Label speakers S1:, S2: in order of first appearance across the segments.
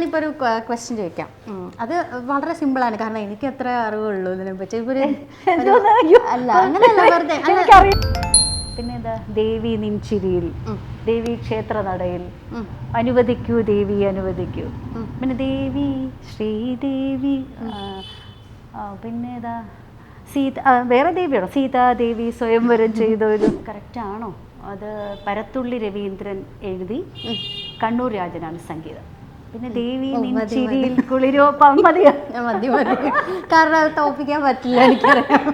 S1: ഞാനിപ്പോൾ ഒരു ക്വസ്റ്റ്യൻ ചോദിക്കാം. അത് വളരെ സിമ്പിളാണ് കാരണം എനിക്ക് എത്ര അറിവുള്ളൂ ഇതിനെ പറ്റി. ഒരു- അല്ല അങ്ങനെയല്ല വെറുതെ.
S2: പിന്നെ എന്താ? ദേവി നിൻചിരിയിൽ. ദേവി ക്ഷേത്ര നടയിൽ. അനുവദിക്കൂ ദേവി അനുവദിക്കൂ. പിന്നെ ദേവി ശ്രീദേവി ആ, ആ, പിന്നെ ഏതാ? സീത വേറെ ദേവിയാണോ സീതാദേവി സ്വയംവരം ചെയ്തൊരു ഒരു ആണോ? അത് പരത്തുള്ളി രവീന്ദ്രൻ എഴുതി കണ്ണൂർ രാജനാണ് സംഗീതം. പിന്നെ ദേവി ചിരിയിൽ കുളിരോ പമ്മതിയോ
S1: മതി. മതി കാരണം അത് തോപ്പിക്കാൻ പറ്റില്ല എനിക്കറിയാം.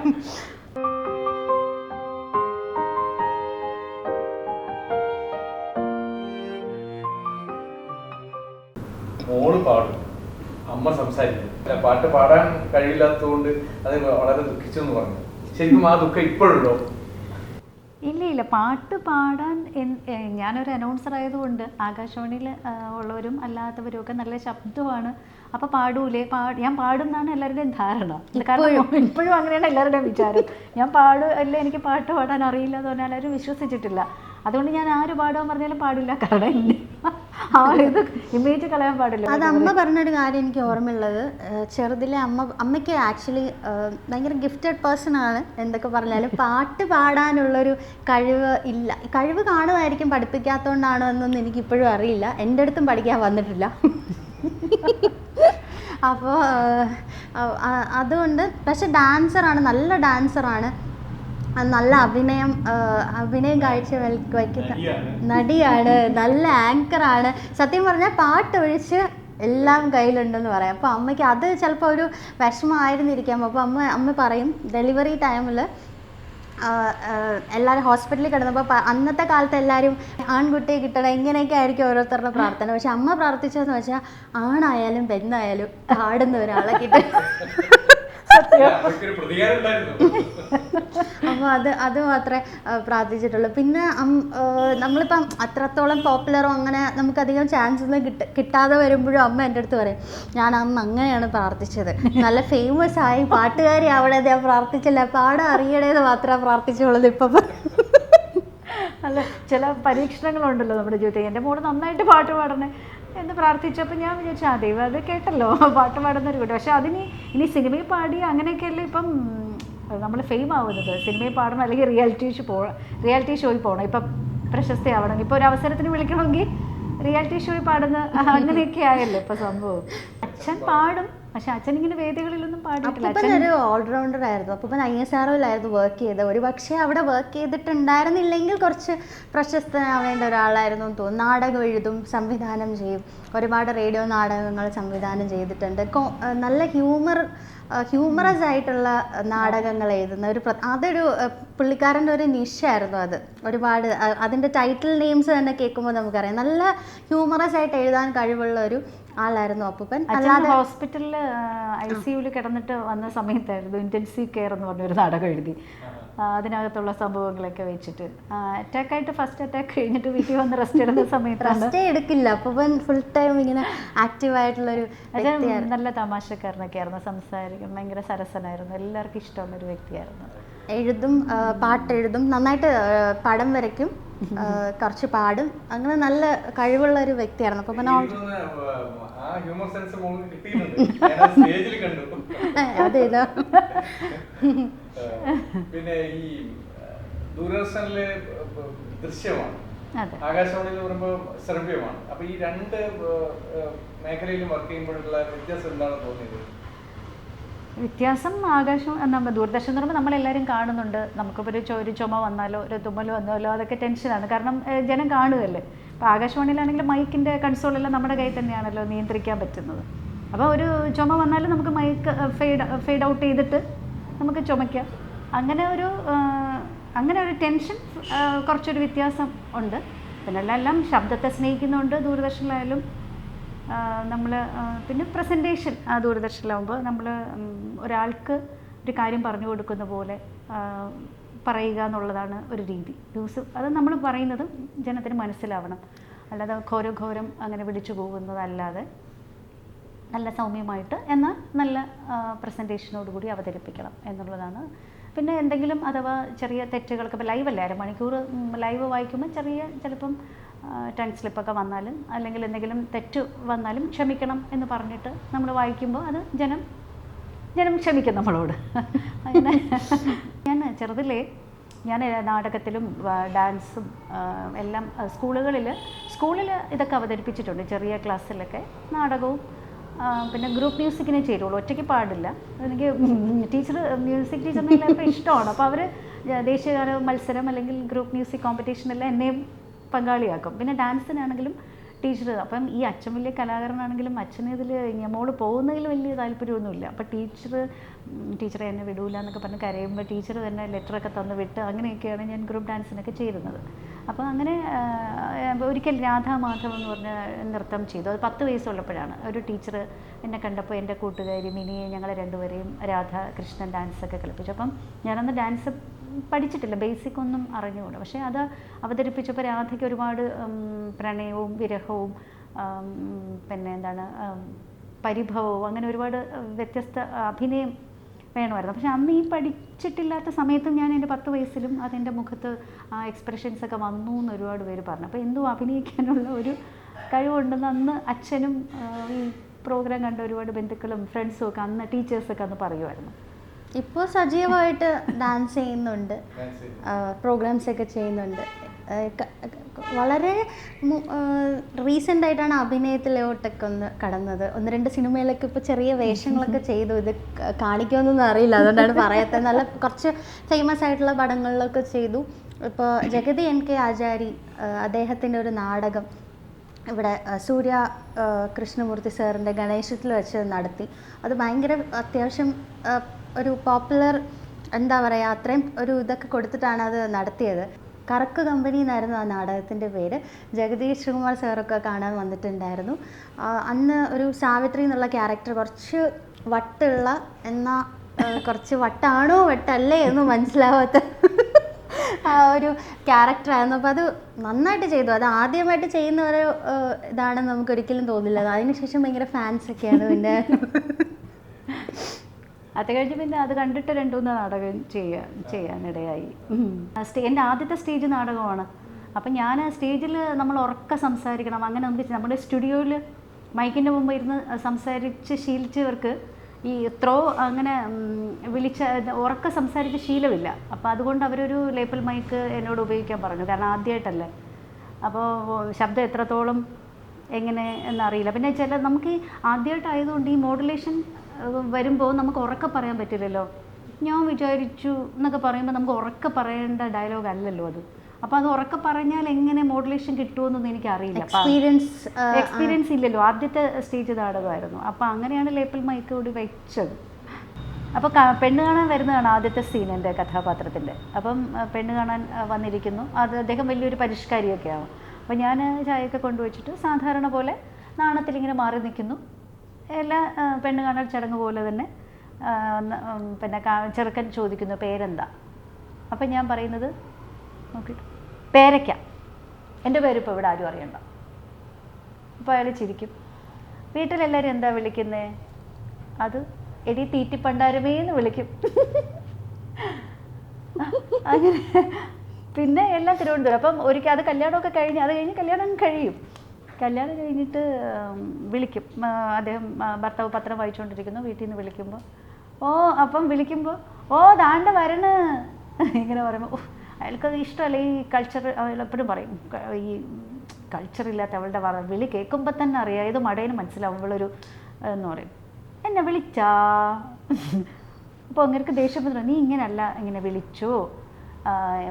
S3: മോൾ പാടും. അമ്മ സംസാരിക്കും. പാട്ട് പാടാൻ കഴിയില്ലാത്തതുകൊണ്ട് അത് വളരെ ദുഃഖിച്ചു എന്ന് പറഞ്ഞു. ശരിക്കും ആ ദുഃഖം ഇപ്പോഴുണ്ടോ?
S2: പാട്ട് പാടാൻ ഞാനൊരു അനൗൺസർ ആയതുകൊണ്ട് ആകാശവാണിയിൽ ഉള്ളവരും അല്ലാത്തവരും ഒക്കെ നല്ല ശബ്ദമാണ്. അപ്പോൾ പാടൂലേ പാ ഞാൻ പാടുന്നാണ് എല്ലാവരുടെയും ധാരണ. കാരണം ഇപ്പോഴും. അങ്ങനെയാണ് എല്ലാവരുടെയും വിചാരം. ഞാൻ പാടു അല്ല എനിക്ക് പാട്ട് പാടാൻ അറിയില്ല എന്ന് പറഞ്ഞാൽ ആരും വിശ്വസിച്ചിട്ടില്ല. അതുകൊണ്ട് ഞാൻ ആര് പാടാൻ പറഞ്ഞാലും പാടില്ല. കാരണം ഇമേജ് കളയാൻ പാടില്ല.
S1: അത് അമ്മ പറഞ്ഞൊരു കാര്യം എനിക്ക് ഓർമ്മയുള്ളത്. ചെറുതിലെ അമ്മ അമ്മയ്ക്ക് ആക്ച്വലി ഭയങ്കര ഗിഫ്റ്റഡ് പേഴ്സൺ ആണ് എന്തൊക്കെ പറഞ്ഞാലും. പാട്ട് പാടാനുള്ളൊരു കഴിവ് ഇല്ല. കഴിവ് കാണുമായിരിക്കും പഠിപ്പിക്കാത്തതുകൊണ്ടാണോ എന്നൊന്നും എനിക്കിപ്പോഴും അറിയില്ല. എന്റെ അടുത്തും പഠിക്കാൻ വന്നിട്ടില്ല. അപ്പോൾ അതുകൊണ്ട് പക്ഷെ ഡാൻസറാണ് നല്ല ഡാൻസറാണ് നല്ല അഭിനയം അഭിനയം കാഴ്ച വയ്ക്കുന്ന
S3: നടിയാണ്.
S1: നല്ല ആണ്. സത്യം പറഞ്ഞാൽ പാട്ട് ഒഴിച്ച് എല്ലാം കയ്യിലുണ്ടെന്ന് പറയാം. അപ്പോൾ അമ്മയ്ക്ക് അത് ചിലപ്പോൾ ഒരു വിഷമമായിരുന്നിരിക്കാം. അപ്പോൾ അമ്മ അമ്മ പറയും ഡെലിവറി ടൈമിൽ എല്ലാവരും ഹോസ്പിറ്റലിൽ കിടന്നപ്പോൾ അന്നത്തെ കാലത്ത് എല്ലാവരും ആൺകുട്ടിയെ കിട്ടണം ഇങ്ങനെയൊക്കെ ആയിരിക്കും ഓരോരുത്തരുടെ പ്രാർത്ഥന. പക്ഷെ അമ്മ പ്രാർത്ഥിച്ചതെന്ന് വെച്ചാൽ ആണായാലും പെണ്ണായാലും പാടുന്ന ഒരാളെ കിട്ടും. അപ്പോൾ അത് അത് മാത്രമേ പ്രാർത്ഥിച്ചിട്ടുള്ളൂ. പിന്നെ നമ്മളിപ്പം അത്രത്തോളം പോപ്പുലറോ അങ്ങനെ നമുക്കധികം ചാൻസ് ഒന്നും കിട്ട കിട്ടാതെ വരുമ്പോഴും അമ്മ എന്റെ അടുത്ത് പറയും ഞാൻ അന്ന് അങ്ങനെയാണ് പ്രാർത്ഥിച്ചത്. നല്ല ഫേമസ് ആയി പാട്ടുകാരി അവിടെ ഞാൻ പ്രാർത്ഥിച്ചില്ല. പാടാൻ അറിയണേന്ന് മാത്രമേ പ്രാർത്ഥിച്ചുള്ളത് ഇപ്പം.
S2: അല്ല ചില പരീക്ഷണങ്ങളുണ്ടല്ലോ നമ്മുടെ ജീവിതത്തിൽ എന്റെ മോൾ നന്നായിട്ട് പാട്ട് പാടണേ. എന്ന് പ്രാർത്ഥിച്ചപ്പോൾ ഞാൻ വിചാരിച്ചു ആ ദൈവം അത് കേട്ടല്ലോ പാട്ട് പാടുന്ന ഒരു കുട്ടി. പക്ഷെ അതിന് ഇനി സിനിമയിൽ പാടി അങ്ങനെയൊക്കെയല്ലേ ഇപ്പം നമ്മൾ ഫെയിം ആവുന്നത്. സിനിമയിൽ പാടണം അല്ലെങ്കിൽ റിയാലിറ്റി ഷോ പോ റിയാലിറ്റി ഷോയിൽ പോകണം ഇപ്പം പ്രശസ്തി പ്രശസ്തയാവണം. ഇപ്പോൾ ഒരു അവസരത്തിന് വിളിക്കണമെങ്കിൽ റിയാലിറ്റി ഷോയിൽ പാടുന്ന അങ്ങനെയൊക്കെ ആയല്ലോ ഇപ്പൊ സംഭവം? അച്ഛൻ പാടും. പക്ഷെ അച്ഛൻ ഇങ്ങനെ വേദികളിലൊന്നും പാടിയിട്ടില്ല.
S1: ഓൾറൗണ്ടർ ആയിരുന്നു. അപ്പൊ ഐ എസ് ആർഒയിലായിരുന്നു വർക്ക് ചെയ്തത്. ഒരു പക്ഷേ അവിടെ വർക്ക് ചെയ്തിട്ടുണ്ടായിരുന്നില്ലെങ്കിൽ കുറച്ച് പ്രശസ്തനാവേണ്ട ഒരാളായിരുന്നു എന്ന് തോന്നുന്നു. നാടകം എഴുതും സംവിധാനം ചെയ്യും. ഒരുപാട് റേഡിയോ നാടകങ്ങൾ സംവിധാനം ചെയ്തിട്ടുണ്ട്. നല്ല ഹ്യൂമർ ഹ്യൂമറസ് ആയിട്ടുള്ള നാടകങ്ങൾ എഴുതുന്ന ഒരു അതൊരു പുള്ളിക്കാരന്റെ ഒരു നിഷയായിരുന്നു അത്. ഒരുപാട് അതിന്റെ ടൈറ്റിൽ നെയിംസ് തന്നെ കേൾക്കുമ്പോൾ നമുക്കറിയാം. നല്ല ഹ്യൂമറസ് ആയിട്ട് എഴുതാൻ കഴിവുള്ള ഒരു ആളായിരുന്നു അപ്പൂപ്പൻ.
S2: അല്ലാതെ ഹോസ്പിറ്റലിൽ ഐ സി യുവിൽ കിടന്നിട്ട് വന്ന സമയത്തായിരുന്നു ഇന്റൻസീവ് കെയർ എന്ന് പറഞ്ഞൊരു നാടകം എഴുതി. അതിനകത്തുള്ള സംഭവങ്ങളൊക്കെ വെച്ചിട്ട്. അറ്റാക്ക് ആയിട്ട് ഫസ്റ്റ് അറ്റാക്ക് കഴിഞ്ഞിട്ട് വീട്ടിൽ വന്ന് റെസ്റ്റ് എടുക്കുന്ന സമയത്ത്
S1: റെസ്റ്റേ എടുക്കില്ല. അപ്പൂപ്പൻ ഫുൾ ടൈം ഇങ്ങനെ ആക്റ്റീവ് ആയിട്ടുള്ളൊരു
S2: നല്ല തമാശക്കാരനൊക്കെ ആയിരുന്നു സംസാരിക്കും. ഭയങ്കര സരസനായിരുന്നു. എല്ലാവർക്കും ഇഷ്ടമുള്ള ഒരു വ്യക്തിയായിരുന്നു.
S1: എഴുതും പാട്ട് എഴുതും നന്നായിട്ട് പടം വരയ്ക്കും. കുറച്ച് പാടും. അങ്ങനെ നല്ല കഴിവുള്ള ഒരു വ്യക്തിയായിരുന്നു.
S3: അപ്പൊ പിന്നെ
S1: അതേതാ
S3: പിന്നെ ഈ ദൂരദർശനിലെ ദൃശ്യമാണ്. ആകാശവാണി എന്ന് പറയുമ്പോൾ ശ്രവ്യമാണ്. അപ്പൊ ഈ രണ്ട് മേഖലയിലും വർക്ക് ചെയ്യുമ്പോഴുള്ള വ്യത്യാസം എന്താണെന്ന് തോന്നിയത്?
S2: വ്യത്യാസം ആകാശം നമ്മൾ ദൂരദർശൻ എന്ന് പറയുമ്പോൾ നമ്മളെല്ലാവരും കാണുന്നുണ്ട്. നമുക്കിപ്പോൾ ഒരു ഒരു ചുമ വന്നാലോ ഒരു തുമ്മൽ വന്നാലോ അതൊക്കെ ടെൻഷനാണ് കാരണം ജനം കാണുകയല്ലേ. അപ്പോൾ ആകാശവാണിയിലാണെങ്കിൽ മൈക്കിന്റെ കൺസോളെല്ലാം നമ്മുടെ കയ്യിൽ തന്നെയാണല്ലോ നിയന്ത്രിക്കാൻ പറ്റുന്നത്. അപ്പോൾ ഒരു ചുമ വന്നാലും നമുക്ക് മൈക്ക് ഫെയ്ഡ് ഫെയ്ഡ് ഔട്ട് ചെയ്തിട്ട് നമുക്ക് ചുമയ്ക്കാം. അങ്ങനെ ഒരു അങ്ങനെ ഒരു ടെൻഷൻ കുറച്ചൊരു വ്യത്യാസം ഉണ്ട്. പിന്നെ എല്ലാം ശബ്ദത്തെ സ്നേഹിക്കുന്നുണ്ട് ദൂരദർശനിലായാലും. നമ്മൾ പിന്നെ പ്രസന്റേഷൻ ദൂരദർശനിലാവുമ്പോൾ നമ്മൾ ഒരാൾക്ക് ഒരു കാര്യം പറഞ്ഞു കൊടുക്കുന്ന പോലെ പറയുക എന്നുള്ളതാണ് ഒരു രീതി. ന്യൂസ് അത് നമ്മൾ പറയുന്നത് ജനത്തിന് മനസ്സിലാവണം. അല്ലാതെ ഘോരഘോരം അങ്ങനെ വിളിച്ചു പോകുന്നതല്ലാതെ നല്ല സൗമ്യമായിട്ട് എന്നാൽ നല്ല പ്രസന്റേഷനോടുകൂടി അവതരിപ്പിക്കണം എന്നുള്ളതാണ്. പിന്നെ എന്തെങ്കിലും അഥവാ ചെറിയ തെറ്റുകൾക്ക് ഇപ്പോൾ ലൈവല്ലേ അരമണിക്കൂർ ലൈവ് വായിക്കുമ്പോൾ ചെറിയ ചിലപ്പം ടങ് സ്ലിപ്പൊക്കെ വന്നാലും അല്ലെങ്കിൽ എന്തെങ്കിലും തെറ്റ് വന്നാലും ക്ഷമിക്കണം എന്ന് പറഞ്ഞിട്ട് നമ്മൾ വായിക്കുമ്പോൾ അത് ജനം ജനം ക്ഷമിക്കും നമ്മളോട്. ഞാൻ ചെറുതിലേ ഞാൻ നാടകത്തിലും ഡാൻസും എല്ലാം സ്കൂളുകളിൽ സ്കൂളിൽ ഇതൊക്കെ അവതരിപ്പിച്ചിട്ടുണ്ട് ചെറിയ ക്ലാസ്സിലൊക്കെ നാടകവും പിന്നെ ഗ്രൂപ്പ് മ്യൂസിക്കിനെ ചേരുള്ളൂ. ഒറ്റയ്ക്ക് പാടില്ല. എനിക്ക് ടീച്ചർ മ്യൂസിക് ടീച്ചറിനെല്ലാം എല്ലാവർക്കും ഇഷ്ടമാണ്. അപ്പോൾ അവർ ദേശീയഗാന മത്സരം അല്ലെങ്കിൽ ഗ്രൂപ്പ് മ്യൂസിക് കോമ്പറ്റീഷനെല്ലാം എന്നെയും പങ്കാളിയാക്കും. പിന്നെ ഡാൻസിനാണെങ്കിലും ടീച്ചർ അപ്പം ഈ അച്ഛൻ വലിയ കലാകാരനാണെങ്കിലും അച്ഛന് ഇതിൽ മോൾ പോകുന്നതിൽ വലിയ താല്പര്യമൊന്നുമില്ല. അപ്പം ടീച്ചർ ടീച്ചറെ എന്നെ വിടൂല എന്നൊക്കെ പറഞ്ഞ് കരയുമ്പോൾ ടീച്ചർ തന്നെ ലെറ്ററൊക്കെ തന്ന് വിട്ട് അങ്ങനെയൊക്കെയാണ് ഞാൻ ഗ്രൂപ്പ് ഡാൻസിനൊക്കെ ചേരുന്നത്. അപ്പോൾ അങ്ങനെ ഒരിക്കൽ രാധാമാധവ് എന്ന് പറഞ്ഞ നൃത്തം ചെയ്തു. അത് പത്ത് വയസ്സുള്ളപ്പോഴാണ്. ഒരു ടീച്ചർ എന്നെ കണ്ടപ്പോൾ എന്റെ കൂട്ടുകാരി മിനിയെ ഞങ്ങളെ രണ്ടുപേരെയും രാധ കൃഷ്ണൻ ഡാൻസൊക്കെ കളിപ്പിച്ചു. അപ്പം ഞാനന്ന് ഡാൻസ് പഠിച്ചിട്ടില്ല. ബേസിക് ഒന്നും അറിഞ്ഞുകൂടാ. പക്ഷേ അത് അവതരിപ്പിച്ചപ്പോൾ രാധയ്ക്ക് ഒരുപാട് പ്രണയവും വിരഹവും പിന്നെ എന്താണ് പരിഭവവും അങ്ങനെ ഒരുപാട് വ്യത്യസ്ത അഭിനയം വേണമായിരുന്നു. പക്ഷെ അന്ന് ഈ പഠിച്ചിട്ടില്ലാത്ത സമയത്തും ഞാൻ എന്റെ പത്ത് വയസ്സിലും അതെന്റെ മുഖത്ത് ആ എക്സ്പ്രഷൻസ് ഒക്കെ വന്നു എന്ന് ഒരുപാട് പേര് പറഞ്ഞു. അപ്പോൾ എന്തോ അഭിനയിക്കാനുള്ള ഒരു കഴിവുണ്ടെന്ന് അന്ന് അച്ഛനും ഈ പ്രോഗ്രാം കണ്ട ഒരുപാട് ബന്ധുക്കളും ഫ്രണ്ട്സും ഒക്കെ അന്ന് ടീച്ചേഴ്സൊക്കെ അന്ന് പറയുമായിരുന്നു.
S1: ഇപ്പോൾ സജീവമായിട്ട് ഡാൻസ് ചെയ്യുന്നുണ്ട്. പ്രോഗ്രാംസ് ഒക്കെ ചെയ്യുന്നുണ്ട്. വളരെ റീസെന്റ് ആയിട്ടാണ് അഭിനയത്തിലോട്ടൊക്കെ ഒന്ന് കടന്നത്. ഒന്ന് രണ്ട് സിനിമയിലൊക്കെ ഇപ്പോൾ ചെറിയ വേഷങ്ങളൊക്കെ ചെയ്തു. ഇത് കാണിക്കുമെന്നൊന്നും അറിയില്ല. അതുകൊണ്ടാണ് പറയാത്തത് നല്ല കുറച്ച് ഫേമസ് ആയിട്ടുള്ള പടങ്ങളിലൊക്കെ ചെയ്തു. ഇപ്പോൾ ജഗതി എൻ കെ ആചാരി അദ്ദേഹത്തിന്റെ ഒരു നാടകം ഇവിടെ സൂര്യ കൃഷ്ണമൂർത്തി സാറിന്റെ ഗണേശത്തിൽ വെച്ച് നടത്തി. അത് ഭയങ്കര അത്യാവശ്യം ഒരു പോപ്പുലർ എന്താ പറയുക അത്രയും ഒരു ഇതൊക്കെ കൊടുത്തിട്ടാണ് അത് നടത്തിയത്. കറക്ക് കമ്പനി എന്നായിരുന്നു ആ നാടകത്തിന്റെ പേര്. ജഗദീഷ് ശ്രീകുമാർ സാറൊക്കെ കാണാൻ വന്നിട്ടുണ്ടായിരുന്നു. അന്ന് ഒരു സാവിത്രി എന്നുള്ള ക്യാരക്ടർ കുറച്ച് വട്ടുള്ള എന്നാൽ കുറച്ച് വട്ടാണോ വട്ടല്ലേ എന്ന് മനസ്സിലാവാത്ത ആ ഒരു ക്യാരക്ടറായിരുന്നു അപ്പോൾ അത് നന്നായിട്ട് ചെയ്തു. അത് ആദ്യമായിട്ട് ചെയ്യുന്ന ഒരു ഇതാണെന്ന് നമുക്ക് ഒരിക്കലും തോന്നില്ല. അതിനുശേഷം ഭയങ്കര ഫാൻസ് ഒക്കെയാണ് പിന്നെ.
S2: അത് കഴിഞ്ഞ് പിന്നെ അത് കണ്ടിട്ട് രണ്ടുമൂന്ന് നാടകം ചെയ്യാൻ ചെയ്യാനിടയായി. സ്റ്റേ എന്റെ ആദ്യത്തെ സ്റ്റേജ് നാടകമാണ്. അപ്പം ഞാൻ സ്റ്റേജിൽ നമ്മൾ ഉറക്ക സംസാരിക്കണം. അങ്ങനെ നമുക്ക് നമ്മുടെ സ്റ്റുഡിയോയിൽ മൈക്കിന്റെ മുമ്പ് ഇരുന്ന് സംസാരിച്ച് ശീലിച്ചവർക്ക് ഈ ത്രോ അങ്ങനെ വിളിച്ച ഉറക്ക സംസാരിച്ച് ശീലമില്ല. അപ്പോൾ അതുകൊണ്ട് അവരൊരു ലേപ്പൽ മൈക്ക് എന്നോട് ഉപയോഗിക്കാൻ പറഞ്ഞു. കാരണം ആദ്യമായിട്ടല്ലേ അപ്പോൾ ശബ്ദം എത്രത്തോളം എങ്ങനെ എന്നറിയില്ല. പിന്നെ ചില നമുക്ക് ആദ്യമായിട്ടായതുകൊണ്ട് ഈ മോഡുലേഷൻ വരുമ്പോൾ നമുക്ക് ഉറക്കെ പറയാൻ പറ്റില്ലല്ലോ. ഞാൻ വിചാരിച്ചു എന്നൊക്കെ പറയുമ്പോൾ നമുക്ക് ഉറക്കെ പറയേണ്ട ഡയലോഗ് അല്ലല്ലോ അത്. അപ്പോൾ അത് ഉറക്കെ പറഞ്ഞാൽ എങ്ങനെ മോഡുലേഷൻ കിട്ടുമെന്നൊന്നും എനിക്ക് അറിയില്ല
S1: എക്സ്പീരിയൻസ്
S2: എക്സ്പീരിയൻസ് ഇല്ലല്ലോ. ആദ്യത്തെ സ്റ്റേജ് നാടകമായിരുന്നു അപ്പോൾ അങ്ങനെയാണ് ലേപ്പിൾ മൈക്ക് കൂടി വെച്ചത്. അപ്പോൾ പെണ്ണ് കാണാൻ വരുന്നതാണ് ആദ്യത്തെ സീൻ എന്റെ കഥാപാത്രത്തിന്റെ. അപ്പം പെണ്ണ് കാണാൻ വന്നിരിക്കുന്നു. അത് അദ്ദേഹം വലിയൊരു പരിഷ്കാരിയൊക്കെയാവും അപ്പോൾ ഞാൻ ചായയൊക്കെ കൊണ്ടുവച്ചിട്ട് സാധാരണ പോലെ നാണത്തിലിങ്ങനെ മാറി നിൽക്കുന്നു. എല്ലാ പെണ്ണ് കാണൽ ചടങ്ങ് പോലെ തന്നെ പിന്നെ ചെറുക്കൻ ചോദിക്കുന്നു പേരെന്താ? അപ്പം ഞാൻ പറയുന്നത് നോക്കിയിട്ട് പേരയ്ക്ക. എന്റെ പേരിപ്പോൾ ഇവിടെ ആരും അറിയണ്ട. അപ്പോൾ അയാൾ ചിരിക്കും. വീട്ടിലെല്ലാവരും എന്താ വിളിക്കുന്നേ? അത് എടി തീറ്റിപ്പണ്ടാരമേ എന്ന് വിളിക്കും. അങ്ങനെ. പിന്നെ എല്ലാം തിരുവനന്തപുരം അപ്പം ഒരിക്കൽ അത് കല്യാണമൊക്കെ കഴിഞ്ഞ് അത് കഴിഞ്ഞ് കല്യാണം കഴിയും. കല്യാണം കഴിഞ്ഞിട്ട് വിളിക്കും. അദ്ദേഹം ഭർത്താവ് പത്രം വായിച്ചുകൊണ്ടിരിക്കുന്നു വീട്ടിൽ നിന്ന് വിളിക്കുമ്പോൾ ഓ അപ്പം വിളിക്കുമ്പോൾ ഓ ദാണ്ട വരണ്. ഇങ്ങനെ പറയുമ്പോൾ അയാൾക്ക് ഇഷ്ടമല്ല ഈ കൾച്ചർ എപ്പോഴും പറയും ഈ കൾച്ചർ ഇല്ലാത്ത അവളുടെ വിളി കേൾക്കുമ്പോൾ തന്നെ അറിയാം. ഏത് മടയിന് മനസ്സിലാവും ഇവളൊരു എന്ന് പറയും. എന്നെ വിളിച്ചാ? അപ്പോൾ അങ്ങനെക്ക് ദേഷ്യം പറഞ്ഞു നീ ഇങ്ങനല്ല ഇങ്ങനെ വിളിച്ചോ?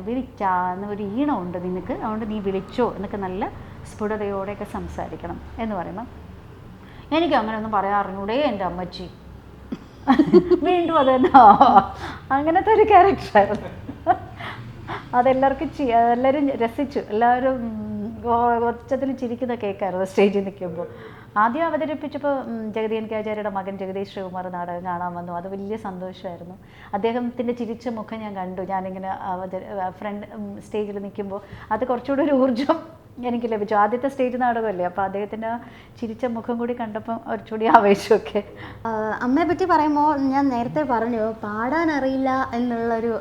S2: വിളിച്ചാ? എന്ന് ഒരു ഈണമുണ്ട് നിനക്ക്. അതുകൊണ്ട് നീ വിളിച്ചോ? എന്നൊക്കെ നല്ല സ്ഫുടതയോടെയൊക്കെ സംസാരിക്കണം എന്ന് പറയുമ്പോൾ എനിക്ക് അങ്ങനെ ഒന്നും അറിഞ്ഞൂടേ എന്റെ അമ്മച്ചി. വീണ്ടും അത് തന്നെ. അങ്ങനത്തെ ഒരു ക്യാരക്ടറായിരുന്നു അതെല്ലാവർക്കും ചി എല്ലാവരും രസിച്ചു. എല്ലാവരും ഒച്ചത്തിൽ ചിരിക്കുന്ന കേൾക്കായിരുന്നു സ്റ്റേജിൽ നിൽക്കുമ്പോൾ. ആദ്യം അവതരിപ്പിച്ചപ്പോൾ ജഗതി എൻ ആചാര്യയുടെ മകൻ ജഗദീഷ് ശ്രീകുമാർ നാടകം കാണാൻ വന്നു. അത് വലിയ സന്തോഷമായിരുന്നു. അദ്ദേഹത്തിന്റെ ചിരിച്ച മുഖം ഞാൻ കണ്ടു. ഞാനിങ്ങനെ അവതരി ഫ്രണ്ട് സ്റ്റേജിൽ നിൽക്കുമ്പോൾ അത് കുറച്ചുകൂടി ഒരു ഊർജം എനിക്ക് ലഭിച്ചു ആദ്യത്തെ സ്റ്റേജ് നാടകമല്ലേ അപ്പോൾ അദ്ദേഹത്തിന്റെ ചിരിച്ച മുഖം കൂടി കണ്ടപ്പോൾ കുറച്ചുകൂടി ആവേശമൊക്കെ.
S1: അമ്മയെ പറ്റി പറയുമ്പോൾ ഞാൻ നേരത്തെ പറഞ്ഞു പാടാൻ അറിയില്ല എന്നുള്ളൊരു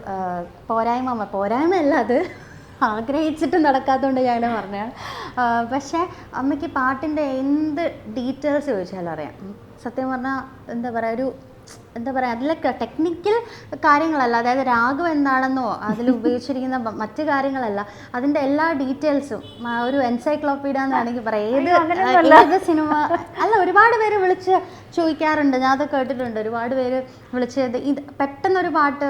S1: പോരായ്മ പോരായ്മ അല്ല അത്. ആഗ്രഹിച്ചിട്ട് നടക്കാത്തതുകൊണ്ട് ഞാൻ പറഞ്ഞാണ് പക്ഷേ അമ്മയ്ക്ക് പാട്ടിന്റെ എന്ത് ഡീറ്റെയിൽസ് ചോദിച്ചാലും അറിയാം. സത്യം പറഞ്ഞാൽ എന്താ പറയുക ഒരു എന്താ പറയുക അതിലൊക്കെ ടെക്നിക്കൽ കാര്യങ്ങളല്ല. അതായത് രാഗം എന്താണെന്നോ അതിൽ ഉപയോഗിച്ചിരിക്കുന്ന മറ്റ് കാര്യങ്ങളല്ല. അതിന്റെ എല്ലാ ഡീറ്റെയിൽസും ഒരു എൻസൈക്ലോപ്പീഡിയ എന്ന് വേണമെങ്കിൽ പറയാം. ഏത് ഏത് സിനിമ അല്ല ഒരുപാട് പേര് വിളിച്ച് ചോദിക്കാറുണ്ട്. ഞാൻ അത് കേട്ടിട്ടുണ്ട്. ഒരുപാട് പേര് വിളിച്ച് ഇത് പെട്ടെന്നൊരു പാട്ട്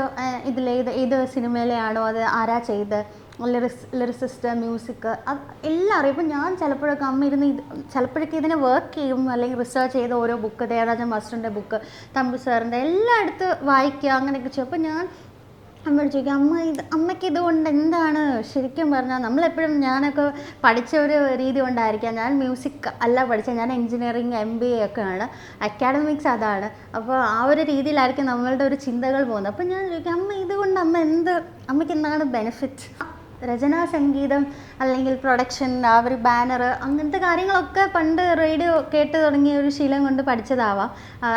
S1: ഇതിലേത് ഏത് സിനിമയിലെയാണോ അത് ആരാ ചെയ്ത് ലിറിക്സ് ലിറിസിസ്റ്റ് മ്യൂസിക് അത് എല്ലാം അറിയും. ഇപ്പം ഞാൻ ചിലപ്പോഴൊക്കെ അമ്മ ഇരുന്ന് ഇത് ചിലപ്പോഴൊക്കെ ഇതിനെ വർക്ക് ചെയ്യും. അല്ലെങ്കിൽ റിസർച്ച് ചെയ്ത ഓരോ ബുക്ക് ദേവരാജൻ മാസ്റ്ററിന്റെ ബുക്ക് തമ്പി സാറിന്റെ എല്ലാം എടുത്ത് വായിക്കുക അങ്ങനെയൊക്കെ ചെയ്യും. അപ്പോൾ ഞാൻ അമ്മയോട് ചോദിക്കും അമ്മ ഇത് അമ്മയ്ക്ക് ഇതുകൊണ്ട് എന്താണ്? ശരിക്കും പറഞ്ഞാൽ നമ്മളെപ്പോഴും ഞാനൊക്കെ പഠിച്ച ഒരു രീതി കൊണ്ടായിരിക്കാം. ഞാൻ മ്യൂസിക് അല്ല പഠിച്ചത്. ഞാൻ എൻജിനീയറിങ് എം ബി എ ഒക്കെയാണ്. അക്കാഡമിക്സ് അതാണ്. അപ്പോൾ ആ ഒരു രീതിയിലായിരിക്കും നമ്മളുടെ ഒരു ചിന്തകൾ പോകുന്നത്. അപ്പോൾ ഞാൻ ചോദിക്കും അമ്മ ഇതുകൊണ്ട് അമ്മ എന്ത് അമ്മയ്ക്ക് എന്താണ് ബെനിഫിറ്റ് രചനാ സംഗീതം അല്ലെങ്കിൽ പ്രൊഡക്ഷൻ ആ ഒരു ബാനർ അങ്ങനത്തെ കാര്യങ്ങളൊക്കെ പണ്ട് റേഡിയോ കേട്ട് തുടങ്ങിയ ഒരു ശീലം കൊണ്ട് പഠിച്ചതാവാം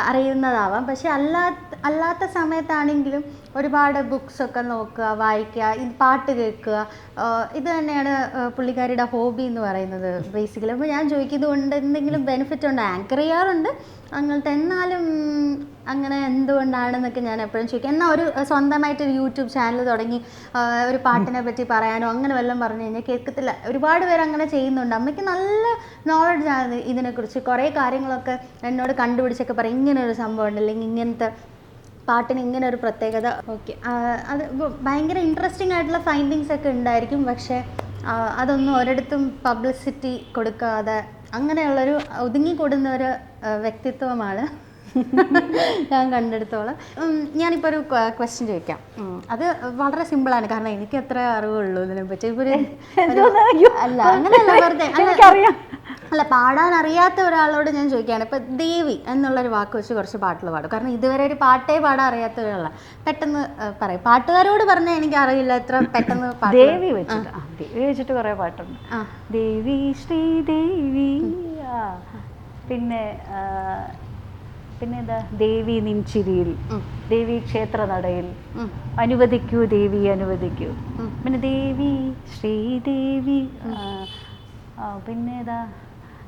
S1: അറിയുന്നതാവാം. പക്ഷെ അല്ലാത്ത അല്ലാത്ത സമയത്താണെങ്കിലും ഒരുപാട് ബുക്സൊക്കെ നോക്കുക വായിക്കുക ഇത് പാട്ട് കേൾക്കുക ഇത് തന്നെയാണ് പുള്ളിക്കാരിയുടെ ഹോബി എന്ന് പറയുന്നത്. ബേസിക്കലി അപ്പോൾ ഞാൻ ചോദിക്കുന്നതുകൊണ്ട് എന്തെങ്കിലും ബെനിഫിറ്റ് ഉണ്ടോ? ആങ്കർ ചെയ്യാറുണ്ട്. അങ്ങനത്തെ എന്നാലും അങ്ങനെ എന്തുകൊണ്ടാണെന്നൊക്കെ ഞാൻ എപ്പോഴും ചോദിക്കും. എന്നാൽ ഒരു സ്വന്തമായിട്ട് ഒരു യൂട്യൂബ് ചാനൽ തുടങ്ങി ഒരു പാട്ടിനെ പറ്റി പറയാനോ അങ്ങനെ വല്ലതും പറഞ്ഞു കഴിഞ്ഞാൽ കേൾക്കത്തില്ല ഒരുപാട് പേര് അങ്ങനെ ചെയ്യുന്നുണ്ട്. അമ്മയ്ക്ക് നല്ല നോളജ് ആണ് ഇതിനെക്കുറിച്ച്. കുറേ കാര്യങ്ങളൊക്കെ എന്നോട് കണ്ടുപിടിച്ചൊക്കെ പറയും. ഇങ്ങനെ ഒരു സംഭവം ഉണ്ട്. അല്ലെങ്കിൽ ഇങ്ങനത്തെ പാട്ടിന് ഇങ്ങനെ ഒരു പ്രത്യേകത. ഓക്കെ. അത് ഭയങ്കര ഇൻട്രസ്റ്റിംഗ് ആയിട്ടുള്ള ഫൈൻഡിങ്സ് ഒക്കെ ഉണ്ടായിരിക്കും. പക്ഷേ അതൊന്നും ഒരിടത്തും പബ്ലിസിറ്റി കൊടുക്കാതെ അങ്ങനെയുള്ളൊരു ഒതുങ്ങിക്കൂടുന്ന ഒരു വ്യക്തിത്വമാണ് ഞാൻ കണ്ടെടുത്തോളം. ഞാനിപ്പോൾ ഒരു ക്വസ്റ്റ്യൻ ചോദിക്കാം. അത് വളരെ സിമ്പിളാണ് കാരണം എനിക്ക് എത്ര അറിവുള്ളൂ ഇതിനെ പറ്റി?
S2: അയ്യോ.
S1: അല്ല അങ്ങനെയല്ല വെറുതെ. അല്ല, പാടാൻ അറിയാത്ത ഒരാളോട് ഞാൻ ചോദിക്കുകയാണ്. ഇപ്പം ദേവി എന്നുള്ളൊരു വാക്ക് വെച്ച് കുറച്ച് പാട്ടുകൾ പാടും. കാരണം ഇതുവരെ ഒരു പാട്ടേ പാടാൻ അറിയാത്ത ഒരാളാണ് പെട്ടെന്ന് പറയും. പാട്ടുകാരോട് പറഞ്ഞാൽ എനിക്ക് അറിയില്ല എത്ര പെട്ടെന്ന് പാട്ട്
S2: ദേവി വെച്ചിട്ട്. ദേവി വെച്ചിട്ട് കുറേ പാട്ടുണ്ട്. ദേവി ശ്രീദേവി. ദേവി പിന്നെ പിന്നെ എന്താ ദേവി നിൻചിരിയിൽ. ദേവി ക്ഷേത്ര നടയിൽ അനുവദിക്കൂ ദേവി അനുവദിക്കൂ. പിന്നെ ദേവി ശ്രീദേവി പിന്നെ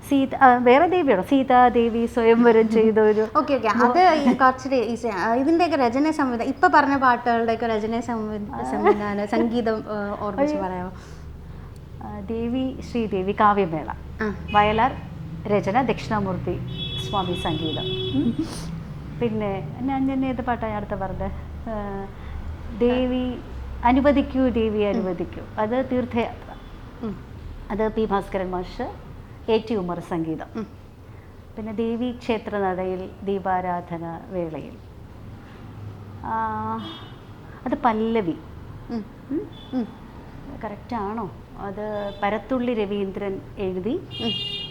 S2: സീത വേറെ ദേവിയാണോ സീതാദേവി സ്വയംവരം ചെയ്ത ഒരു
S1: ഓക്കെ ഓക്കെ. അത് കുറച്ച് ഈസി ഇതിന്റെയൊക്കെ രചന സംവിധാനം ഇപ്പൊ പറഞ്ഞ പാട്ടുകളുടെയൊക്കെ രചന സംവിധാന സംഗീതം ഓർമ്മിച്ച് പറയാമോ?
S2: ദേവി ശ്രീദേവി കാവ്യമേള. വയലാർ രചന ദക്ഷിണാമൂർത്തി. സ്വാമി സംഗീതം. പിന്നെ ഞാൻ ഞാൻ ഏത് പാട്ടാണ് അടുത്ത പറഞ്ഞത് ദേവി അനുവദിക്കൂ ദേവി അനുവദിക്കൂ. അത് തീർത്ഥയാത്ര. അത് പി ഭാസ്കരൻ മാഷ് എ ടി ഉമർ സംഗീതം. പിന്നെ ദേവി ക്ഷേത്രനടയിൽ ദീപാരാധന വേളയിൽ. അത് പല്ലവി. കറക്റ്റാണോ അത് പരത്തുള്ളി രവീന്ദ്രൻ എഴുതി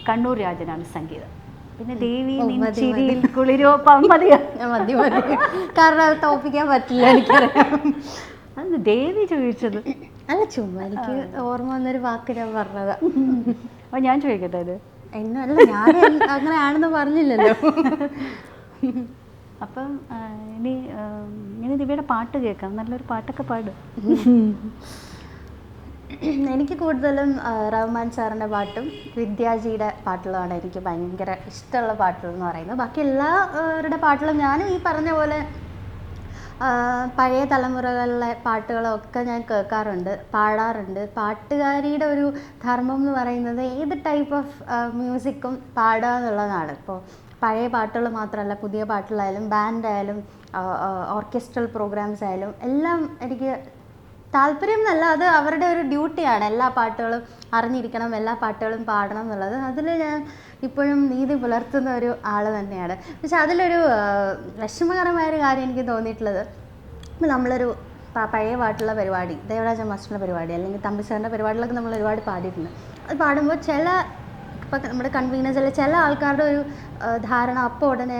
S2: കണ്ണൂർ രാജനാണ് സംഗീതം. പിന്നെ ദേവി ചിരിയിൽ കുളിരോ പമ്മതിയോ
S1: മതി. മതി കാരണം അത് തോപ്പിക്കാൻ പറ്റില്ല എനിക്കറിയാം.
S2: അത് ദേവി ചോദിച്ചത്?
S1: അല്ല ചുമ്മാ എനിക്ക് ഓർമ്മ വന്നൊരു വാക്ക് ഞാൻ പറഞ്ഞതാ.
S2: അപ്പോൾ ഞാൻ ചോദിക്കട്ടെ അത്?
S1: എന്നല്ല ഞാൻ അങ്ങനെ ആണെന്ന് പറഞ്ഞില്ലല്ലോ.
S2: അപ്പം ഇനി ഇനി ദിവ്യയുടെ പാട്ട് കേൾക്കാം. നല്ലൊരു പാട്ടൊക്കെ പാടും.
S1: എനിക്ക് കൂടുതലും റഹ്മാൻ സാറിന്റെ പാട്ടും വിദ്യാജിയുടെ പാട്ടുകളാണ് എനിക്ക് ഭയങ്കര ഇഷ്ടമുള്ള പാട്ടുകൾ എന്ന് പറയുന്നത്. ബാക്കി എല്ലാവരുടെ പാട്ടുകളും ഞാനും ഈ പറഞ്ഞ പോലെ പഴയ തലമുറകളിലെ പാട്ടുകളൊക്കെ ഞാൻ കേൾക്കാറുണ്ട് പാടാറുണ്ട്. പാട്ടുകാരിയുടെ ഒരു ധർമ്മം എന്ന് പറയുന്നത് ഏത് ടൈപ്പ് ഓഫ് മ്യൂസിക്കും പാടുക എന്നുള്ളതാണ്. ഇപ്പോൾ പഴയ പാട്ടുകൾ മാത്രമല്ല പുതിയ പാട്ടുകളായാലും ബാൻഡായാലും ഓർക്കസ്ട്രൽ പ്രോഗ്രാംസ് ആയാലും എല്ലാം എനിക്ക് താല്പര്യം എന്നല്ല അത് അവരുടെ ഒരു ഡ്യൂട്ടിയാണ്. എല്ലാ പാട്ടുകളും അറിഞ്ഞിരിക്കണം എല്ലാ പാട്ടുകളും പാടണം എന്നുള്ളത്. അതിൽ ഞാൻ ഇപ്പോഴും നീതി പുലർത്തുന്ന ഒരു ആൾ തന്നെയാണ്. പക്ഷെ അതിലൊരു ആ, വിഷമകരമായ ഒരു കാര്യം എനിക്ക് തോന്നിയിട്ടുള്ളത് ഇപ്പം നമ്മളൊരു പഴയ പാട്ടുള്ള പരിപാടി ദേവരാജ മാസ്റ്ററിന്റെ പരിപാടി അല്ലെങ്കിൽ തമ്പി സാറിന്റെ പരിപാടികളൊക്കെ നമ്മൾ ഒരുപാട് പാടിയിട്ടുണ്ട്. അത് പാടുമ്പോൾ ചില ഇപ്പം നമ്മുടെ കൺവീനേഴ്സ് ചില ആൾക്കാരുടെ ഒരു ധാരണ അപ്പോൾ ഉടനെ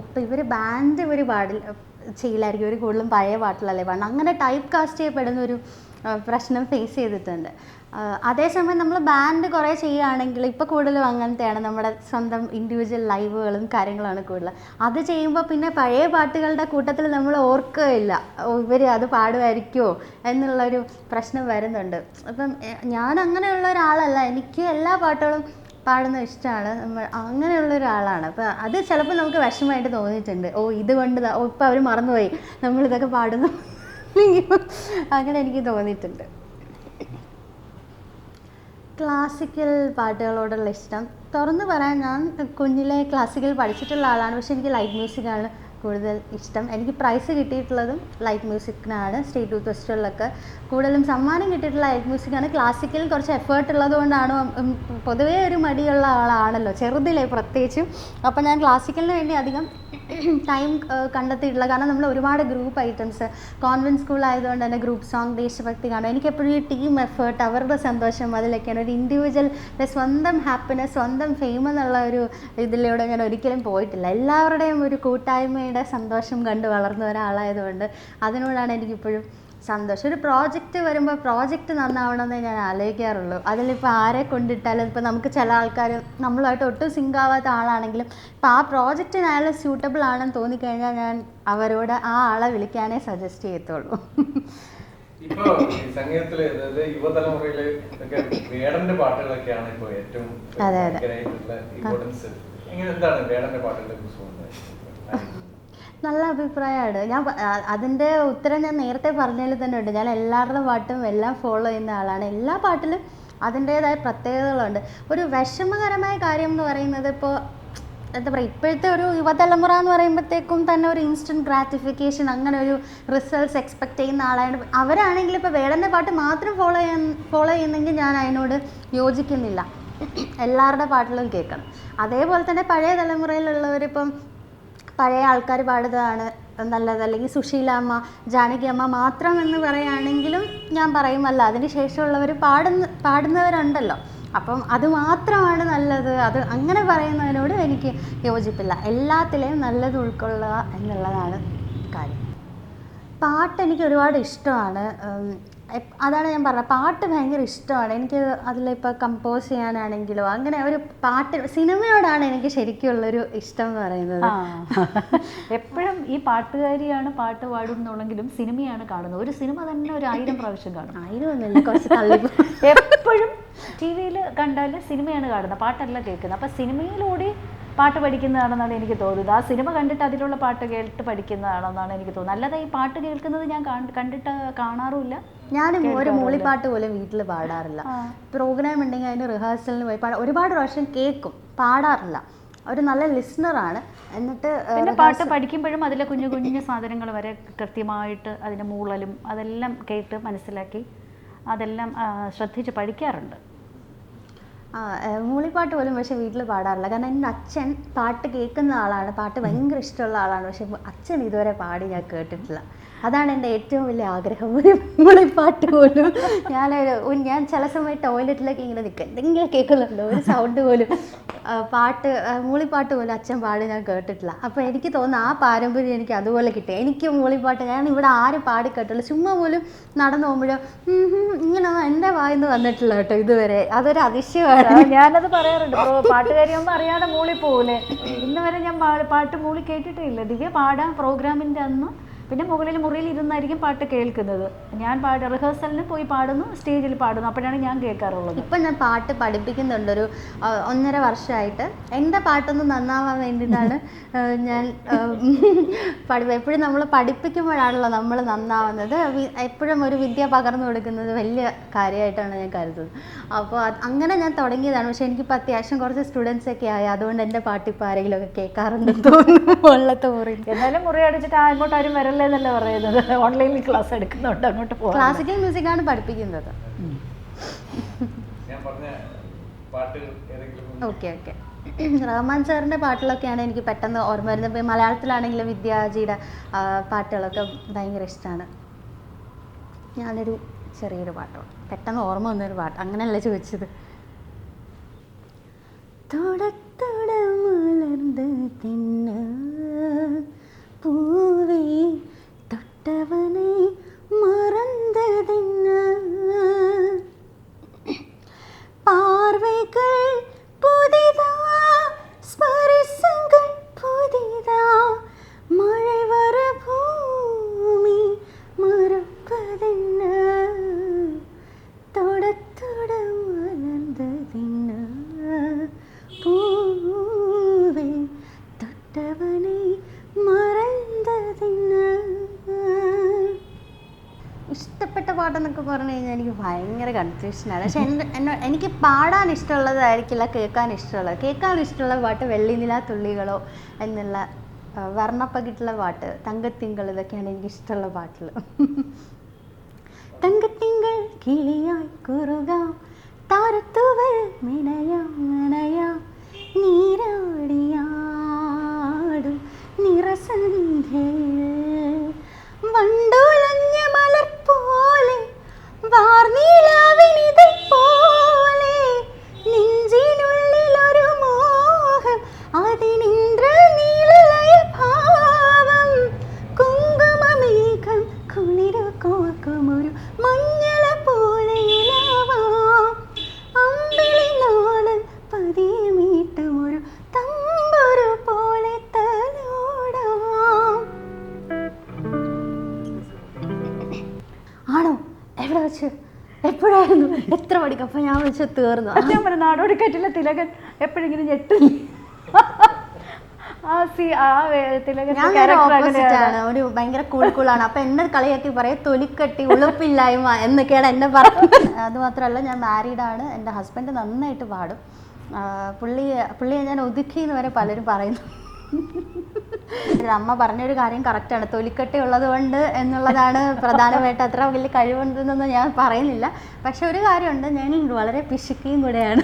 S1: ഇപ്പം ഇവർ ബാൻഡ് ഇവർ പാടില്ല ചെയ്യില്ലായിരിക്കും ഒരു കൂടുതലും പഴയ പാട്ടുകളല്ലേ പാടണം അങ്ങനെ ടൈപ്പ് കാസ്റ്റ് ചെയ്യപ്പെടുന്ന ഒരു പ്രശ്നം ഫേസ് ചെയ്തിട്ടുണ്ട്. അതേസമയം നമ്മൾ ബാൻഡ് കുറേ ചെയ്യുകയാണെങ്കിൽ ഇപ്പോൾ കൂടുതലും അങ്ങനത്തെയാണ്. നമ്മുടെ സ്വന്തം ഇൻഡിവിജ്വൽ ലൈവുകളും കാര്യങ്ങളാണ് കൂടുതൽ അത് ചെയ്യുമ്പോൾ പിന്നെ പഴയ പാട്ടുകളുടെ കൂട്ടത്തിൽ നമ്മൾ ഓർക്കുകയില്ല ഇവർ അത് പാടുമായിരിക്കുമോ എന്നുള്ളൊരു പ്രശ്നം വരുന്നുണ്ട്. അപ്പം ഞാൻ അങ്ങനെയുള്ള ഒരാളല്ല. എനിക്ക് എല്ലാ പാട്ടുകളും പാടുന്നത് ഇഷ്ടമാണ് നമ്മൾ അങ്ങനെയുള്ള ഒരാളാണ്. അപ്പോൾ അത് ചിലപ്പോൾ നമുക്ക് വിഷമമായിട്ട് തോന്നിയിട്ടുണ്ട്. ഓ ഇതുകൊണ്ട് ഓ ഇപ്പം അവർ മറന്നുപോയി. നമ്മളിതൊക്കെ പാടുന്നു. അങ്ങനെ എനിക്ക് തോന്നിയിട്ടുണ്ട്. ക്ലാസിക്കൽ പാട്ടുകളോടുള്ള ഇഷ്ടം. തുറന്നു പറയാൻ ഞാൻ കുഞ്ഞിലെ ക്ലാസിക്കൽ പഠിച്ചിട്ടുള്ള ആളാണ്. പക്ഷെ എനിക്ക് ലൈറ്റ് മ്യൂസിക്കാണ് കൂടുതൽ ഇഷ്ടം. എനിക്ക് പ്രൈസ് കിട്ടിയിട്ടുള്ളതും ലൈറ്റ് മ്യൂസിക്കിനാണ് സ്റ്റേറ്റ് യൂത്ത് ഫെസ്റ്റിവലിലൊക്കെ കൂടുതലും സമ്മാനം കിട്ടിയിട്ടുള്ള ലൈറ്റ് മ്യൂസിക്കാണ് ക്ലാസിക്കൽ കുറച്ച് എഫേർട്ട് ഉള്ളത് കൊണ്ടാണ് പൊതുവേ ഒരു മടിയുള്ള ആളാണല്ലോ ചെറുതിലെ പ്രത്യേകിച്ചും. അപ്പോൾ ഞാൻ ക്ലാസിക്കലിന് വേണ്ടി അധികം ടൈം കണ്ടെത്തിയിട്ടുള്ള. കാരണം നമ്മൾ ഒരുപാട് ഗ്രൂപ്പ് ഐറ്റംസ് കോൺവെന്റ് സ്കൂൾ ആയതുകൊണ്ട് തന്നെ ഗ്രൂപ്പ് സോങ് ദേശഭക്തി കാണും എനിക്ക് എപ്പോഴും ഈ ടീം എഫേർട്ട് അവരുടെ സന്തോഷം അതിലൊക്കെയാണ്. ഒരു ഇൻഡിവിജ്വൽ സ്വന്തം ഹാപ്പിനെസ് സ്വന്തം ഫെയിം എന്നുള്ള ഒരു ഇതിലൂടെ ഞാൻ ഒരിക്കലും പോയിട്ടില്ല. എല്ലാവരുടെയും ഒരു കൂട്ടായ്മയുടെ സന്തോഷം കണ്ട് വളർന്ന ഒരാളായതുകൊണ്ട് അതിനോടാണ് എനിക്കിപ്പോഴും സന്തോഷം. ഒരു പ്രോജക്റ്റ് വരുമ്പോൾ പ്രോജക്റ്റ് നന്നാവണമെന്നേ ഞാൻ ആലോചിക്കാറുള്ളൂ. അതിലിപ്പോൾ ആരെ കൊണ്ടിട്ടാലും ഇപ്പോൾ നമുക്ക് ചില ആൾക്കാർ നമ്മളായിട്ട് ഒട്ടും സിങ്ക് ആവാത്ത ആളാണെങ്കിലും ഇപ്പോൾ ആ പ്രോജക്റ്റിന് അയാൾ സ്യൂട്ടബിൾ ആണെന്ന് തോന്നിക്കഴിഞ്ഞാൽ ഞാൻ അവരോട് ആ ആളെ വിളിക്കാനേ സജസ്റ്റ് ചെയ്യത്തുള്ളൂ.
S3: ഇപ്പൊ സംഗീതത്തിൽ അതായത് യുവതലമുറയിൽ വേടന്റെ പാട്ടുകളൊക്കെയാണ് ഇപ്പൊ ഏറ്റവും
S1: അതെ, അതെ.
S3: ഇമ്പോർട്ടൻസ് എങ്ങനെ എന്താണ് വേടന്റെ പാട്ടുകളെ കുറിച്ച്
S1: നല്ല അഭിപ്രായമാണ്. ഞാൻ അതിന്റെ ഉത്തരം ഞാൻ നേരത്തെ പറഞ്ഞതിൽ തന്നെ ഉണ്ട്. ഞാൻ എല്ലാവരുടെ പാട്ടും എല്ലാം ഫോളോ ചെയ്യുന്ന ആളാണ്. എല്ലാ പാട്ടിലും അതിന്റേതായ പ്രത്യേകതകളുണ്ട്. ഒരു വിഷമകരമായ കാര്യം എന്ന് പറയുന്നത് ഇപ്പോൾ എന്താ പറയുക ഇപ്പോഴത്തെ ഒരു യുവതലമുറ എന്ന് പറയുമ്പോഴത്തേക്കും തന്നെ ഒരു ഇൻസ്റ്റന്റ് ഗ്രാറ്റിഫിക്കേഷൻ അങ്ങനെ ഒരു റിസൾട്ട്സ് എക്സ്പെക്ട് ചെയ്യുന്ന ആളാണ്. അവരാണെങ്കിൽ ഇപ്പോൾ വേടന്റെ പാട്ട് മാത്രം ഫോളോ ചെയ്യാൻ ഫോളോ ചെയ്യുന്നെങ്കിൽ ഞാൻ അതിനോട് യോജിക്കുന്നില്ല. എല്ലാവരുടെ പാട്ടിലും കേൾക്കണം. അതേപോലെ തന്നെ പഴയ തലമുറയിലുള്ളവരിപ്പം പഴയ ആൾക്കാർ പാടുന്നതാണ് നല്ലത്. അല്ലെങ്കിൽ സുശീലാമ്മ ജാനകി അമ്മ മാത്രം എന്ന് പറയുകയാണെങ്കിലും ഞാൻ പറയുമല്ല അതിന് ശേഷമുള്ളവർ പാടുന്ന പാടുന്നവരുണ്ടല്ലോ. അപ്പം അത് മാത്രമാണ് നല്ലത്. അത് അങ്ങനെ പറയുന്നതിനോട് എനിക്ക് യോജിപ്പില്ല. എല്ലാത്തിലെയും നല്ലത് ഉൾക്കൊള്ളുക എന്നുള്ളതാണ് കാര്യം. പാട്ട് എനിക്ക് ഒരുപാട് ഇഷ്ടമാണ്. അതാണ് ഞാൻ പറഞ്ഞത്. പാട്ട് ഭയങ്കര ഇഷ്ടമാണ്. എനിക്ക് അതിലിപ്പോൾ കമ്പോസ് ചെയ്യാനാണെങ്കിലും അങ്ങനെ ഒരു പാട്ട് സിനിമയോടാണ് എനിക്ക് ശരിക്കുള്ളൊരു ഇഷ്ടം എന്ന് പറയുന്നത്.
S2: എപ്പോഴും ഈ പാട്ടുകാരിയാണ് പാട്ട് പാടുന്നുള്ളെങ്കിലും സിനിമയാണ് കാണുന്നത്. ഒരു സിനിമ തന്നെ ഒരു ആയിരം പ്രാവശ്യം കാണും.
S1: ആയിരം ഒന്നുമില്ല കുറച്ച് തള്ളി
S2: എപ്പോഴും ടി വിയിൽ കണ്ടാൽ സിനിമയാണ് കാണുന്നത് പാട്ടല്ല കേൾക്കുന്നത്. അപ്പം സിനിമയിലൂടെ പാട്ട് പഠിക്കുന്നതാണെന്നാണ് എനിക്ക് തോന്നുന്നത്. ആ സിനിമ കണ്ടിട്ട് അതിലുള്ള പാട്ട് കേട്ട് പഠിക്കുന്നതാണെന്നാണ് എനിക്ക് തോന്നുന്നത്. അല്ലാതെ ഈ പാട്ട് കേൾക്കുന്നത് ഞാൻ കണ്ടിട്ട് കാണാറുമില്ല.
S1: ഞാനും ഒരു മൂളിപ്പാട്ട് പോലും വീട്ടിൽ പാടാറില്ല. പ്രോഗ്രാം ഉണ്ടെങ്കിൽ അതിന് റിഹേഴ്സലിന് പോയി പാടാ. ഒരുപാട് പ്രാവശ്യം കേൾക്കും. പാടാറില്ല. ഒരു നല്ല ലിസ്ണറാണ് എന്നിട്ട്
S2: പിന്നെ പാട്ട് പഠിക്കുമ്പോഴും അതിലെ കുഞ്ഞു കുഞ്ഞു സാധനങ്ങൾ വരെ കൃത്യമായിട്ട് അതിന്റെ മൂളലും അതെല്ലാം കേട്ട് മനസ്സിലാക്കി അതെല്ലാം ശ്രദ്ധിച്ച് പഠിക്കാറുണ്ട്.
S1: ആ മൂളിപ്പാട്ട് പോലും പക്ഷെ വീട്ടിൽ പാടാറില്ല. കാരണം എന്റെ അച്ഛൻ പാട്ട് കേൾക്കുന്ന ആളാണ്. പാട്ട് ഭയങ്കര ഇഷ്ടമുള്ള ആളാണ്. പക്ഷെ അച്ഛൻ ഇതുവരെ പാടി ഞാൻ കേട്ടിട്ടില്ല. അതാണ് എന്റെ ഏറ്റവും വലിയ ആഗ്രഹം. ഒരു മൂളിപ്പാട്ട് പോലും. ഞാനൊരു ഞാൻ ചില സമയം ടോയ്ലറ്റിലൊക്കെ ഇങ്ങനെ നിൽക്കും എന്തെങ്കിലും കേൾക്കുന്നുണ്ടോ? ഒരു സൗണ്ട് പോലും. പാട്ട് മൂളിപ്പാട്ട് പോലും അച്ഛൻ പാടി ഞാൻ കേട്ടിട്ടില്ല. അപ്പോൾ എനിക്ക് തോന്നുന്നു ആ പാരമ്പര്യം എനിക്ക് അതുപോലെ കിട്ടി. എനിക്ക് മൂളിപ്പാട്ട്. ഞാൻ ഇവിടെ ആരും പാടി കേട്ടില്ല ചുമ്മാ പോലും നടന്നു പോകുമ്പോഴോ ഇങ്ങനെ എന്റെ വായിന്ന് വന്നിട്ടില്ല കേട്ടോ ഇതുവരെ. അതൊരു അതിശയമാണ്.
S2: ഞാനത് പറയാറുണ്ട്. പാട്ടുകാരിയാകുമ്പോൾ അറിയാതെ മൂളി ഇന്ന് വരെ ഞാൻ പാട്ട് മൂളി കേട്ടിട്ടേ ഇല്ല. ദിവ്യ പാടാൻ പ്രോഗ്രാമിന്റെ അന്ന് പിന്നെ മുകളിൽ മുറിയിൽ ഇരുന്നായിരിക്കും പാട്ട് കേൾക്കുന്നത്. ഞാൻ പാട്ട് റിഹേഴ്സലിന് പോയി പാടുന്നു സ്റ്റേജിൽ പാടുന്നു. അപ്പോഴാണ് ഞാൻ കേൾക്കാറുള്ളത്.
S1: ഇപ്പം ഞാൻ പാട്ട് പഠിപ്പിക്കുന്നുണ്ട്. ഒരു ഒന്നര വർഷമായിട്ട്. എന്റെ പാട്ടൊന്ന് നന്നാവാൻ വേണ്ടിയിട്ടാണ് ഞാൻ എപ്പോഴും നമ്മൾ പഠിപ്പിക്കുമ്പോഴാണല്ലോ നമ്മൾ നന്നാവുന്നത്. എപ്പോഴും ഒരു വിദ്യ പകർന്നു കൊടുക്കുന്നത് വലിയ കാര്യമായിട്ടാണ് ഞാൻ കരുതുന്നത്. അപ്പോൾ അങ്ങനെ ഞാൻ തുടങ്ങിയതാണ്. പക്ഷെ എനിക്കിപ്പോൾ അത്യാവശ്യം കുറച്ച് സ്റ്റുഡൻസ് ഒക്കെ ആയി. അതുകൊണ്ട് എന്റെ പാട്ടിപ്പോൾ ആരെങ്കിലും ഒക്കെ കേൾക്കാറുണ്ടെന്ന് തോന്നുന്നു. ഉള്ളത്തെ മുറി
S2: എന്നാലും മുറി അടിച്ചിട്ട് ആ അങ്ങോട്ട് ആരും വരല്ലേ. എന്നല്ല പറയുന്നത്? ഓൺലൈനിൽ ക്ലാസ് എടുക്കുന്നുണ്ട് അങ്ങോട്ട് പോകാം
S1: ക്ലാസിക്കൽ
S3: മ്യൂസിക് ആണ് പഠിപ്പിക്കുന്നത്.
S1: ഓക്കെ ഓക്കെ റഹ്മാൻ സാറിന്റെ പാട്ടുകളൊക്കെയാണ് എനിക്ക് പെട്ടെന്ന് ഓർമ്മ വരുന്നത്. മലയാളത്തിലാണെങ്കിലും വിദ്യാജിയുടെ പാട്ടുകളൊക്കെ ഭയങ്കര ഇഷ്ടമാണ് ഞാനൊരു ചെറിയൊരു പാട്ടാണ് പെട്ടെന്ന് ഓർമ്മ വന്നൊരു പാട്ട്. അങ്ങനെയല്ല ചോദിച്ചത്? തുടത്തോട മലർന്ന് തിന്ന பூவே தொட்டவனை மறந்ததென்ன பார்வைகள் புதிதா ஸ்பரிசங்கள் புதிதா மழை வர എനിക്ക് ഭയങ്കര കൺഫ്യൂഷനാണ് പക്ഷെ എന്റെ എനിക്ക് പാടാൻ ഇഷ്ടമുള്ളതായിരിക്കില്ല കേൾക്കാൻ ഇഷ്ടമുള്ളത് കേൾക്കാൻ ഇഷ്ടമുള്ള പാട്ട് വെള്ളിനില തുള്ളികളോ എന്നുള്ള വർണപ്പകിട്ടുള്ള പാട്ട് തങ്കത്തിങ്കൾ ഇതൊക്കെയാണ് എനിക്ക് ഇഷ്ടമുള്ള പാട്ടുകൾ. തങ്കത്തിങ്കൾ കിളിയായി കുറുകാം താരത്തുവൽ മിനയാം നീരാടിയാടും നിറസന്ധ്യയിൽ ഞാൻ തീർന്നു.
S2: ഞാൻ പറഞ്ഞു നാടോടി കയറ്റില്ല തിലകൻ എപ്പോഴെങ്കിലും ഞെട്ടില്ല ആ സി ആ തിലകൻ തിലകന്റെ
S1: ഞാൻ
S2: ക്യാരക്ടർ
S1: ഓപ്പോസിറ്റ്
S2: അങ്ങനെയാണ്.
S1: ആണ്. ഒരു ഭയങ്കര കൂൾ കൂളാണ് അപ്പൊ എന്നെ കളിയാക്കി പറയും തൊലിക്കട്ടി ഉളുപ്പില്ലായ്മ എന്നൊക്കെയാണ് എന്നെ പറഞ്ഞത്. അത് മാത്രമല്ല ഞാൻ മാരീഡ് ആണ്. എന്റെ ഹസ്ബൻഡ് നന്നായിട്ട് പാടും. പുള്ളിയെ പുള്ളി പുള്ളിയെ ഞാൻ ഒതുക്കി എന്ന് വരെ പലരും പറയുന്നു. അമ്മ പറഞ്ഞൊരു കാര്യം കറക്റ്റാണ് തൊലിക്കട്ടി ഉള്ളത് കൊണ്ട് എന്നുള്ളതാണ് പ്രധാനമായിട്ട് അത്ര വലിയ കഴിവുണ്ടെന്നൊന്നും ഞാൻ പറയുന്നില്ല. പക്ഷെ ഒരു കാര്യമുണ്ട് ഞാൻ വളരെ പിശുക്കിയും കൂടെയാണ്.